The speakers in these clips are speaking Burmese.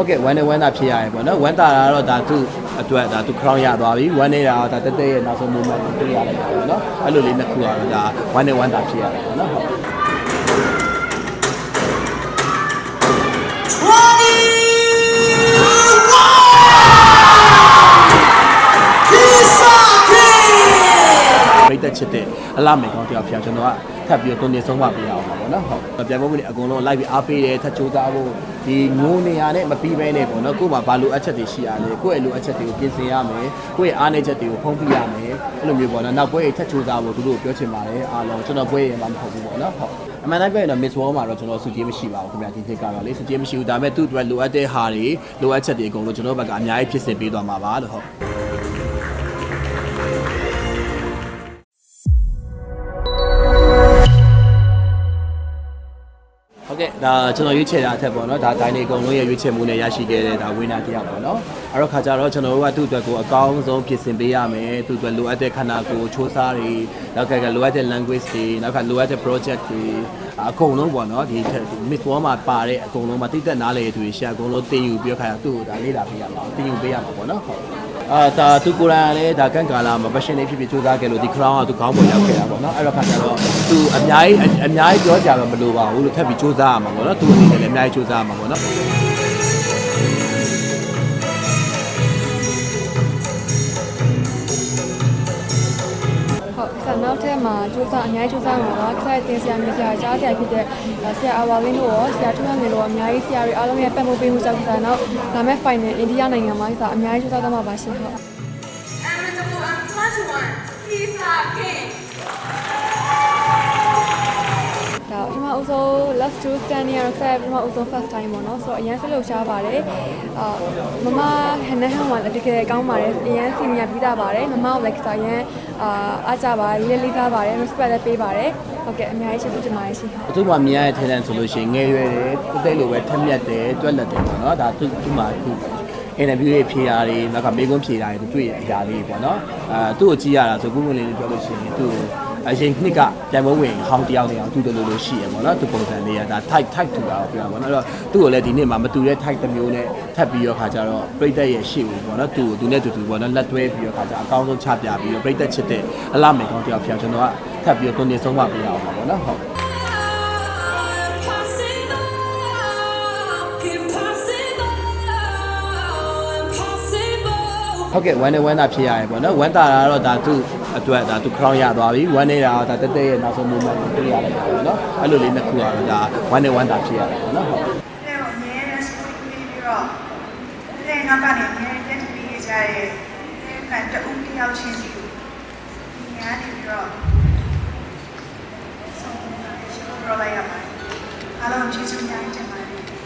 ဟုတ်ကဲ့ဝမ်းနဲ့ဝမ်းသာဖြစ်ရတယ်ပေါ့နော်ဝမ်းသာတာကတော့ဒါသူ့အတွက်ဒါသူ crown ရသွားပြီဝမ်းနေတာကဒါတက်တက်ရဲ့နောက်ဆုံး moment ကိုတွေ့ရတယ်ပေါ့နော်အဲ့လိုလေးနှစ်ခုကတော့ဒါဝမ်းနဲ့ဝမ်းသာဖြစ်ရတယ်ပေါ့နော်ဟုတ်ပြိတ်သက်ချစ်တဲ့အလားမေကောင်းတယောက်ဖြစ်အောင်ကျွန်တော်ကထပ်ပြီးတော့တုံနေဆုံးမပေးရအောင် ပါဗောနော်ဟုတ်ပြန်ဖို့မနေအကုန်လုံးလိုက်ပြီးအားပေးတယ်ထပ်ကြိုးစားဖို့ဒီငိုနေရနဲ့မပြီးဘဲနဲ့ပေါ့နော်ကို့မှာဘာလိုအပ်ချက်တွေရှိရလဲကိုယ့်ရဲ့လိုအပ်ချက်တွေကိုပြင်ဆင်ရမယ်ကိုယ့်ရဲ့အားနည်းချက်တွေကိုဖုံးပြရမယ်အဲ့လိုမျိုးပေါ့နော်နောက်ပွဲတွေထပ်ကြိုးစားဖို့သူတို့ပြောချင်ပါတယ်အားလုံးကျွန်တော်ပွဲရမှာမဟုတ်ဘူးပေါ့နော်ဟုတ်အမှန်တိုင်းပြောရင်တော့ Miss World မှာတော့ကျွန်တော်စုကြည့်မရှိပါဘူးခင်ဗျာဒီနှစ်ကတော့လေစုကြည့်မရှိဘူးဒါပေမဲ့သူ့အတွက်လိုအပ်တဲ့ဟာတွေလိုအပ်ချက်တွေအကုန်လုံးကျွန်တော်ဘက်ကအများကြီးဖြစ်စင်ပေးသွားမှာပါလို့ဟုတ် တ်ကဲ့ဒါကျွန်တော်ရွေးချယ်တာအထက်ပေါ့နော်ဒါဒိုင်းနေအကုန်လုံးရဲ့ရွေးချယ်မှုနဲ့ရရှိခဲ့တဲ့ဒါဝင်းနာတစ်ယောက်ပေါ့နော်အဲ့တော့ခါကြတော့ကျွန်တော်တို့ကသူ့အတွက်ကိုအကောင်းဆုံးပြင်ဆင်ပေးရမယ်သူ့အတွက်လိုအပ်တဲ့ခန္ဓာကိုယ်ချိုးစားတွေနောက်ကလိုအပ်တဲ့ language တွေနောက်ကလိုအပ်တဲ့ project တွေအကုန်လုံးပေါ့နော်ဒီ Miss World မှာပါတဲ့အကုန်လုံးမှာတိတက်နားလေသူတွေရှာအကုန်လုံးတင်ယူပြီးတော့ခါကြသူ့ကိုဒါလေ့လာပေးရမှာတင်ယူပေးရမှာပေါ့နော်ဟုတ် အာဒါသူကိုယ်တိုင်ကလည်းဒါကန့်ကာလာမှာ passion လေးဖြစ်ဖြစ်စူးစမ်းခဲ့လို့ဒီ crown ကသူခေါင်းပေါ်ရောက်ခဲ့တာပေါ့နော်အဲ့တော့ခါကြတော့သူအများကြီးအများကြီးပြောကြတော့မလိုပါဘူးလို့ထပ်ပြီးစူးစမ်းရမှာပေါ့နော်သူအနေနဲ့လည်းအများကြီးစူးစမ်းရမှာပေါ့နော် ဟုတ်ဆန်နောက်ထပ်မှာစူးစမ်းအများကြီးစူးစမ်းမှာပါခက်တင်ဆရာမြဆရာကြားဆရာဖြစ်တဲ့ဆရာအဝါလင်းတို့ရောဆရာထွန်းထွန်းနေတို့အများကြီးဆရာတွေအားလုံးရဲ့ပတ်မှုပေးမှုကြောင့်ဆန်တော့ဒါမဲ့ final အိန္ဒိယနိုင်ငံမှာဆာအများကြီးစူးစမ်းတော့မှာပါရှင်ဟုတ် Amicable and plus one. He's our king. ဒါပထမအဦးဆုံး last two stand ရတော့ဆက်ပထမအဦးဆုံး first time ပေါ့နော်ဆိုတော့အရင်ဆက်လို့ရှားပါတယ်အာမမဟန်နဟန်ဝါတကယ်ကောင်းပါတယ်အရင်စီနီယာပြီးသားပါတယ်မမကိုလည်းစာရန် အာအားကြပါတယ်လေးလေးသားပါတယ် respect လည်းပေးပါတယ်ဟုတ်ကဲ့အများကြီးချစ်သူတင်ပါတယ်ရှင်ဟုတ်။သူ့မှာမြင်ရတဲ့ talent ဆိုလို့ရှိရင်ငယ်ရွယ်တယ်တိတ်တိတ်လိုပဲထက်မြက်တယ်တွက်လက်တယ်ပေါ့နော်။ဒါသူ့သူ့မှာ အခု interview တွေဖြေတာတွေနောက်ကမေးခွန်းဖြေတာတွေသူတွေ့ရအရာလေးပေါ့နော်။အဲသူ့ကိုကြည့်ရတာဆိုခုခုလေးလေးပြောလို့ရှိရင်သူ့ကိုအရင်နှစ်ကပြန်မဝင်ဟောင်းတယောက်နေအောင်သူ့လိုလိုလိုရှိရပေါ့နော်။သူပုံစံလေးကဒါ type type တူတာကိုပြောတာပေါ့နော်။အဲ့တော့သူ့ကိုလည်းဒီနေ့မှာမတူတဲ့ type တစ်မျိုးနဲ့ထပ်ပြီးတော့ခါကြတော့ပြိတ္တရဲ့ရှေ့ကိုပေါ့နော်။သူ့ကိုသူနဲ့တူတူပေါ့နော်လက်တွဲပြီးတော့ခါကြအကောင်းဆုံးချပြပြီးတော့ပြိတ္တချစ်တဲ့အလားမေကောင်းတယောက်ဖြစ်အောင်ကျွန်တော်ကထပ်ပြီးတော့တုံနေဆုံးမပေးရအောင်ပါပေါ့နော်။ဟုတ် ဟုတ်ကဲ့ဝမ်းနဲ့ဝမ်းသာဖြစ်ရတယ်ပေါ့နော်ဝမ်းသာတာကတော့ဒါသူ့အတွက်ဒါသူ crown ရသွားပြီဝမ်းနေတာကဒါတက်တက်ရဲ့နောက်ဆုံး moment ကိုတွေ့ရတယ်ပေါ့နော်အဲ့လိုလေးနှစ်ခုကတော့ဒါဝမ်းနဲ့ဝမ်းသာဖြစ်ရတယ်ပေါ့နော်ဟုတ်တဲ့ကိုအမြဲတမ်းစပူပြီးပြီးတော့တဲ့နောက်ကနေအမြဲတမ်းပြီးရကြတဲ့ဖန်တူတယောက်ချင်းစီကိုဒီညာနေပြီးတော့ဆုံးတာရှိဖို့ရလိုက်ရပါတယ်အားလုံးကျေးဇူးများ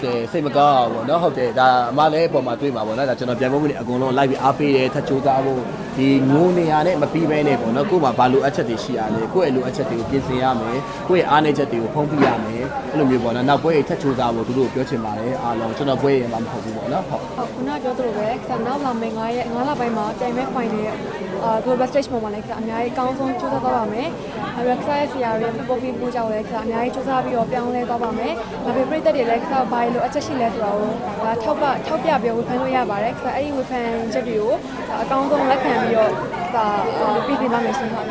တင်ပါတယ်တယ်စိတ်မကောင်းအောင်ပေါ့နော်ဟုတ်တယ်ဒါအမလည်းအပေါ်မှာတွေ့မှာပေါ့နော်ဒါကျွန်တော်ပြန်ဖို့မနေအကုန်လုံးလိုက်ပြီးအားပေးတယ်ထပ်ကြိုးစားဖို့ ဒီငိုနေရနဲ့မပြီးဘဲနဲ့ပေါ့နော်ကို့မှာဘာလိုအပ်ချက်တွေရှိရလဲကိုယ့်ရဲ့လိုအပ်ချက်တွေကိုပြင်ဆင်ရမယ်ကိုယ့်ရဲ့အားနည်းချက်တွေကိုဖုံးပြရမယ်အဲ့လိုမျိုးပေါ့နော်နောက်ပွဲတွေထပ်ကြိုးစားဖို့သူတို့ပြောချင်ပါတယ်အားလုံးကျွန်တော်ပွဲရမှာမဟုတ်ဘူးပေါ့နော်ဟုတ်ဟုတ်ခုနကပြောသလိုပဲဆန်နောက်လာမယ့်9ရက်9လပိုင်းမှာတိုင်မဲ့ final ရဲ့အာ global stage မှာလည်းအများကြီးအကောင်းဆုံးကြိုးစားသွားပါမယ်။အဲဒီကစားရဲ့ဆရာတွေပုံပြီးပူကြောက်လည်းအများကြီးကြိုးစားပြီးတော့ပြောင်းလဲသွားပါမယ်။ဒါပေမဲ့ပြည်သက်တွေလည်းစားဘာလို့အချက်ရှိလဲဆိုတာကိုဒါထောက်ပထောက်ပြပြီးဝေဖန်လို့ရပါတယ်။အဲ့ဒီဝေဖန်ချက်တွေကိုအကောင်းဆုံးလက်ခံပြီးတော့ဒါပြည်ပြပါမယ်ရှင်ဟုတ်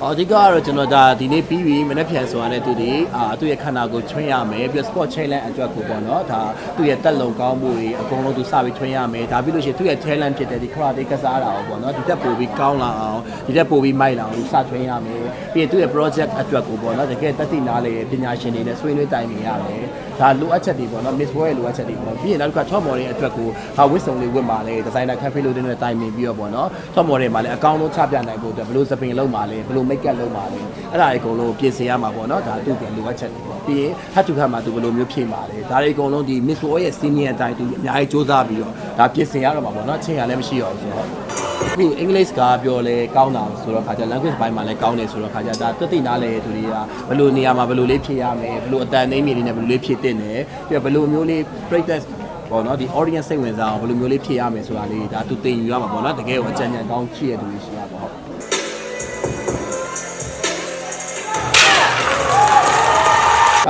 ။အော်ဒီကတော့ကျွန်တော်ဒါဒီနေ့ပြီးပြီမနေ့ပြန်ဆိုတာနဲ့သူဒီအာသူ့ရဲ့ခန္ဓာကိုယ်ချွင်းရမယ်ပြီးတော့ sport challenge အတွက်ကိုပေါ့နော်ဒါသူ့ရဲ့တက်လုံကောင်းမှုတွေအကုန်လုံးသူစပြီးချွင်းရမယ်ဒါပြီးလို့ရှိရင်သူ့ရဲ့ talent ဖြစ်တဲ့ဒီ karate ကစားတာကိုပေါ့နော်ဒီတက်ပို့ပြီးကောင်းလာအောင်ဒီတက်ပို့ပြီးမိုက်လာအောင်သူစချွင်းရမယ်ပြီးရင်သူ့ရဲ့ project အတွက်ကိုပေါ့နော်တကယ်တက်တိနားလေပညာရှင်တွေနဲ့ဆွေးနွေးတိုင်ပင်ရတယ် ဒါလိုအပ်ချက်တွေပေါ့နော် miss world ရဲ့လိုအပ်ချက်တွေပေါ့ပြီးရင်နောက်တစ်ခါ top model ရဲ့အတွက်ကိုဟာဝစ်စုံလေးဝတ်มาလေ designer cafe လို့တဲ့တိုင်ပင်ပြီးတော့ပေါ့နော် top model မှာလည်းအကောင်းဆုံးချပြနိုင်ဖို့အတွက်ဘယ်လိုစပင်လုံးမှာလဲဘယ်လို make up လုံးမှာလဲအဲ့ဒါတွေအကုန်လုံးပြင်ဆင်ရမှာပေါ့နော်ဒါသူ့ပြန်လိုအပ်ချက်တွေပေါ့ပြီးရင် hat to hat မှာသူဘယ်လိုမျိုးဖြည့်မှာလဲဒါတွေအကုန်လုံးဒီ miss world ရဲ့ senior အတိုင်းသူအများကြီးစူးစမ်းပြီးတော့ဒါပြင်ဆင်ရတော့မှာပေါ့နော်ချင်းရလည်းမရှိတော့ဘူးဆိုတော့ အခုအင်္ဂလိပ်စကားပြောလဲကောင်းတာဆိုတော့ခါကျ language ဘိုင်းမှာလည်းကောင်းတယ်ဆိုတော့ခါကျဒါတက်တိနားလေသူတွေကဘယ်လိုနေရာမှာဘယ်လိုလေးဖြည့်ရမယ်ဘယ်လိုအတန်သိမ်းမြေလေးနဲ့ဘယ်လိုလေးဖြည့်တင်တယ်ပြီးတော့ဘယ်လိုမျိုးလေး practice ပေါ့နော်ဒီ audience စိတ်ဝင်စားအောင်ဘယ်လိုမျိုးလေးဖြည့်ရမယ်ဆိုတာလေးဒါသူသင်ယူရမှာပေါ့နော်တကယ်ကိုအကြံဉာဏ်ကောင်းရှိရတဲ့သူတွေရှိရပါ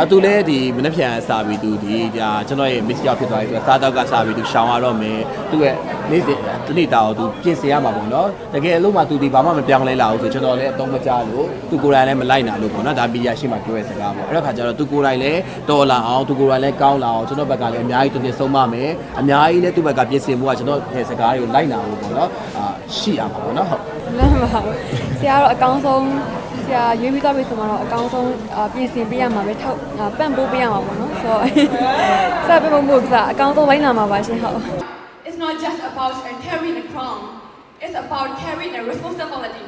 အတူလဲဒီမနှက်ပြန်စာပြီးသူဒီဒါကျွန်တော်ရဲ့ miss ရောက်ဖြစ်သွားပြီဆိုတော့စားတော့ကစာပြီးသူရှောင်ရတော့မယ်သူ့ရဲ့နေ့စဉ်တနေ့တာကိုသူပြင်ဆင်ရမှာပေါ့နော်တကယ်လို့မှသူဒီဘာမှမပြောင်းလဲလာဘူးဆိုကျွန်တော်လည်းအတော့မကြလို့သူကိုယ်တိုင်လည်းမလိုက်နိုင်လို့ပေါ့နော်ဒါမီဒီယာရှိမှပြောရစကားပေါ့အဲ့တော့ခါကျတော့သူကိုယ်တိုင်လည်းတော်လာအောင်သူကိုယ်တိုင်လည်းကောင်းလာအောင်ကျွန်တော်ဘက်ကလည်းအများကြီးတင်တင်ဆုံးမမယ်အများကြီးလည်းသူ့ဘက်ကပြင်ဆင်မှုကကျွန်တော်ရဲ့စကားတွေကိုလိုက်နာဖို့ပေါ့နော်အာရှိရမှာပေါ့နော်ဟုတ်လမ်းပါဘူးဆရာကတော့အကောင်းဆုံး ဆရာရွေးပြီးသွားပြီဆိုမှတော့အကောင်းဆုံးအာပြင်ဆင်ပေးရမှာပဲထောက်အာပန့်ပိုးပေးရမှာပေါ့နော်ဆိုတော့ဆရာပြမမို့ကစားအကောင်းဆုံးလိုက်နာမှာပါရှင်ဟုတ် It's not just about uh, carrying a crown. It's about carrying a responsibility.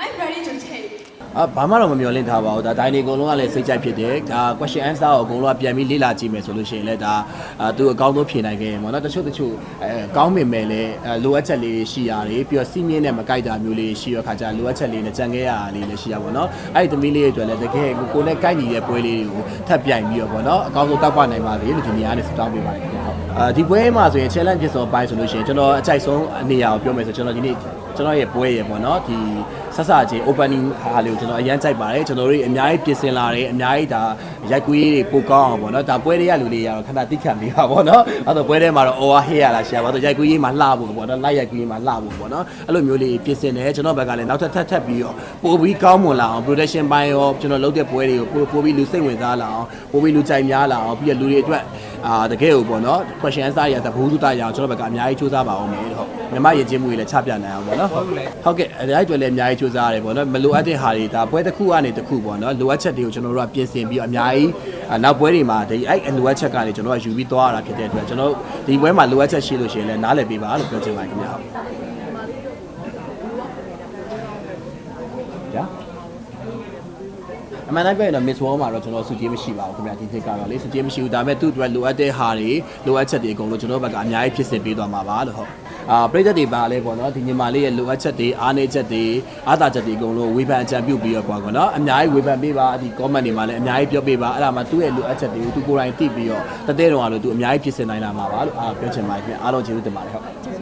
And I'm ready to take. အာဘာမှတော့မမျှော်လင့်ထားပါဘူးဒါဒိုင်နေအကုန်လုံးကလည်းစိတ်ကြိုက်ဖြစ်တယ်ဒါ question answer ကိုအကုန်လုံးကပြန်ပြီးလေ့လာကြည့်မယ်ဆိုလို့ရှိရင်လည်းဒါအာသူအကောင်းဆုံးဖြေနိုင်ခဲ့ရင်ပေါ့နော်တချို့တချို့အဲကောင်းမိမယ်လည်းအဲလိုအပ်ချက်လေးတွေရှိရတယ်ပြီးတော့စီးမြင့်နဲ့မကိုက်တာမျိုးလေးရှိရခါကျလိုအပ်ချက်လေးနဲ့ကြံခဲ့ရတာလေးလည်းရှိရပါတော့အဲ့ဒီသမီးလေးတွေအတွက်လည်းတကယ်ကိုကိုနဲ့ကိုက်ညီတဲ့ပွဲလေးတွေကိုထပ်ပြိုင်ပြီးတော့ပေါ့နော်အကောင်းဆုံးတောက်ပနိုင်ပါလေလို့ဒီနေရာနဲ့ဆုတောင်းပေးပါတယ်ခင်ဗျာဟုတ်အာဒီပွဲမှာဆိုရင် challenge ဖြစ်ဆုံးပိုင်းဆိုလို့ရှိရင်ကျွန်တော်အကြိုက်ဆုံးအနေအရာကိုပြောမယ်ဆိုကျွန်တော်ဒီနေ့ ကျွန်တော်ရဲ့ပွဲရေပေါ့နော်ဒီဆက်စချင်း opening ဟာလေးကိုကျွန်တော်အရန်ကြိုက်ပါတယ်ကျွန်တော်တို့အများကြီးပြင်ဆင်လာတယ်အများကြီးဒါရိုက်ကူးရေးတွေပိုကောင်းအောင်ပေါ့နော်ဒါပွဲတွေကလူတွေရတော့ခဏတိခတ်နေပါပေါ့နော်အဲ့တော့ပွဲထဲမှာတော့ over head ရလာရှာပါတော့ရိုက်ကူးရေးမှာလှဖို့ပေါ့နော်လိုက်ရိုက်ကူးရေးမှာလှဖို့ပေါ့နော်အဲ့လိုမျိုးလေးပြင်ဆင်တယ်ကျွန်တော်ဘက်ကလည်းနောက်ထပ်ထပ်ထပ်ပြီးတော့ပိုပြီးကောင်းမွန်လာအောင် production ပိုင်းရောကျွန်တော်လုပ်တဲ့ပွဲတွေကိုပိုပိုပြီးလူစိတ်ဝင်စားလာအောင်ပိုပြီးလူကြိုက်များလာအောင်ပြီးတော့လူတွေအတွက် အာတကယ်ကိုပေါ့နော် question answer ရတဲ့ဘူးသူတရအောင်ကျွန်တော်ဘက်ကအများကြီးစူးစမ်းပါအောင်မယ်ဟုတ်မြမယဉ်ကျေးမှုတွေလည်းချပြနိုင်အောင်ပေါ့နော်ဟုတ်ဟုတ်ကဲ့အဲ့ဒါအတွက်လည်းအများကြီးစူးစမ်းရတယ်ပေါ့နော်မလိုအပ်တဲ့ဟာတွေဒါပွဲတစ်ခုကနေတစ်ခုပေါ့နော်လိုအပ်ချက်တွေကိုကျွန်တော်တို့ကပြင်ဆင်ပြီးတော့အများကြီးနောက်ပွဲတွေမှာဒီအဲ့လိုအပ်ချက်ကနေကျွန်တော်ကယူပြီးသွားရတာဖြစ်တဲ့အတွက်ကျွန်တော်ဒီပွဲမှာလိုအပ်ချက်ရှိလို့ရှိရင်လည်းနားလည်ပေးပါလို့ပြောချင်ပါတယ်ခင်ဗျာဟုတ်ကြာအ မှန်တိုင်းပြောရင်တော့ Miss World မှာတော့ကျွန်တော်စုကြည့်မရှိပါဘူးခင်ဗျာဒီနှစ်ကတော့လေစုကြည့်မရှိဘူးဒါပေမဲ့သူ့အတွက်လိုအပ်တဲ့ဟာတွေလိုအပ်ချက်တွေအကုန်လုံးကျွန်တော်ဘက်ကအများကြီးဖြစ်စစ်ပေးသွားမှာပါလို့ဟုတ်အာပြည်သက်တွေပါလဲပေါ့နော်ဒီညီမလေးရဲ့လိုအပ်ချက်တွေအားနည်းချက်တွေအားသာချက်တွေအကုန်လုံးဝေဖန်အကြံပြုပြီးတော့ကွာကွာနော်အများကြီးဝေဖန်ပေးပါဒီ comment တွေမှာလည်းအများကြီးပြောပေးပါအဲ့ဒါမှသူ့ရဲ့လိုအပ်ချက်တွေကိုသူကိုယ်တိုင်သိပြီးတော့တတဲ့တော်ကလို့သူအများကြီးဖြစ်စစ်နိုင်လာမှာပါလို့အာပြောချင်ပါတယ်ခင်ဗျာအားလုံးကျေးဇူးတင်ပါတယ်ဟုတ်